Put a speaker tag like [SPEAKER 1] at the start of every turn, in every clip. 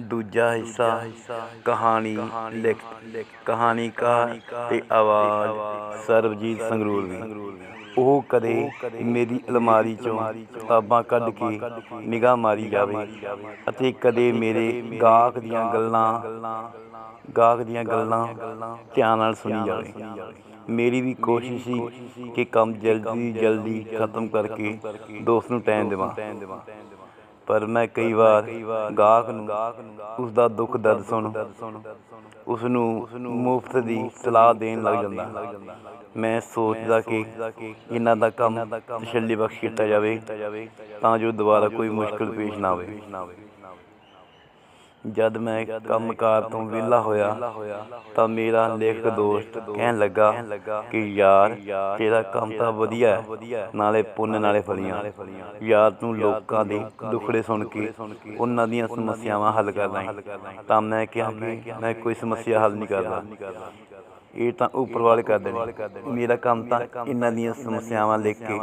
[SPEAKER 1] ਦੂਜਾ ਹਿੱਸਾ ਕਹਾਣੀ ਲਿਖ ਕਹਾਣੀਕਾਰ ਤੇ ਆਵਾਜ਼ ਸਰਬਜੀਤ ਸੰਗਰੂਰਵੀ ਉਹ ਕਦੇ ਮੇਰੀ ਅਲਮਾਰੀ ਚੋਂ ਕਿਤਾਬਾਂ ਕੱਢ ਕੇ ਨਿਗਾਹ ਮਾਰੀ ਜਾਵੇ ਅਤੇ ਕਦੇ ਮੇਰੇ ਗਾਹਕ ਦੀਆਂ ਗੱਲਾਂ ਗਾਹਕ ਦੀਆਂ ਗੱਲਾਂ ਧਿਆਨ ਨਾਲ ਸੁਣੀ ਜਾਵੇ। ਮੇਰੀ ਵੀ ਕੋਸ਼ਿਸ਼ ਸੀ ਕਿ ਕੰਮ ਜਲਦੀ ਜਲਦੀ ਖਤਮ ਕਰਕੇ ਦੋਸਤ ਨੂੰ ਟਾਈਮ ਦੇਵਾਂ। ਪਰ ਮੈਂ ਕਈ ਵਾਰ ਗਾਹਕ ਨੂੰ ਉਸ ਦਾ ਦੁੱਖ ਦਰਦ ਸੁਣ ਉਸ ਨੂੰ ਮੁਫਤ ਦੀ ਸਲਾਹ ਦੇਣ ਲੱਗ ਜਾਂਦਾ। ਮੈਂ ਸੋਚਦਾ ਕਿ ਇਹਨਾਂ ਦਾ ਕੰਮ ਤਸੱਲੀ ਬਖਸ਼ ਕੀਤਾ ਜਾਵੇ, ਤਾਂ ਜੋ ਦੁਬਾਰਾ ਕੋਈ ਮੁਸ਼ਕਲ ਪੇਸ਼ ਨਾ ਆਵੇ। ਜਦ ਮੈਂ ਕੰਮਕਾਰ ਤੋਂ ਵਿਹਲਾ ਹੋਇਆ, ਤਾਂ ਮੇਰਾ ਲੇਖਕ ਦੋਸਤ ਕਹਿਣ ਲੱਗਾ ਕਿ ਯਾਰ, ਤੇਰਾ ਕੰਮ ਤਾਂ ਵਧੀਆ ਹੈ, ਨਾਲੇ ਪੁੰਨ ਨਾਲੇ ਫਲੀਆਂ। ਯਾਰ, ਤੂੰ ਲੋਕਾਂ ਦੇ ਦੁੱਖੜੇ ਸੁਣ ਕੇ ਉਹਨਾਂ ਦੀਆਂ ਸਮੱਸਿਆਵਾਂ ਹੱਲ ਕਰਦਾ ਹੈ ਤਾਂ ਮੈਂ ਕਿਹਾ ਕਿ ਮੈਂ ਕੋਈ ਸਮੱਸਿਆ ਹੱਲ ਨਹੀਂ ਕਰਦਾ। ਇਹ ਤਾਂ ਉੱਪਰ ਵਾਲੇ ਕਰਦੇ ਨੇ ਮੇਰਾ ਕੰਮ ਤਾਂ ਇਹਨਾਂ ਦੀਆਂ ਸਮੱਸਿਆਵਾਂ ਲਿਖ ਕੇ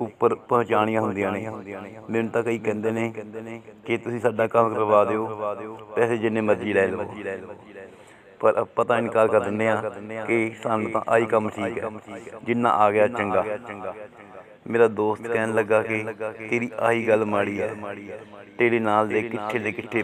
[SPEAKER 1] ਉੱਪਰ ਪਹੁੰਚਾਣੀਆਂ ਹੁੰਦੀਆਂ ਨੇ। ਮੈਨੂੰ ਤਾਂ ਕਈ ਕਹਿੰਦੇ ਨੇ ਕਿ ਤੁਸੀਂ ਸਾਡਾ ਕੰਮ ਕਰਵਾ ਦਿਓ। ਪੈਸੇ ਜਿੰਨੇ ਮਰਜ਼ੀ ਲੈ ਲਓ ਪਰ ਆਪਾਂ ਤਾਂ ਇਨਕਾਰ ਕਰ ਦਿੰਦੇ ਆ ਕਿ ਸਾਨੂੰ ਤਾਂ ਆਹੀ ਕੰਮ ਠੀਕ ਹੈ। ਜਿੰਨਾ ਆ ਗਿਆ ਚੰਗਾ। ਮੇਰਾ ਦੋਸਤ ਕਹਿਣ ਲੱਗਾ ਕਿ ਤੇਰੀ ਆਹੀ ਗੱਲ ਮਾੜੀ ਹੈ। ਤੇਰੇ ਨਾਲ ਦੇ ਕਿੱਥੇ ਦੇ ਕਿੱਥੇ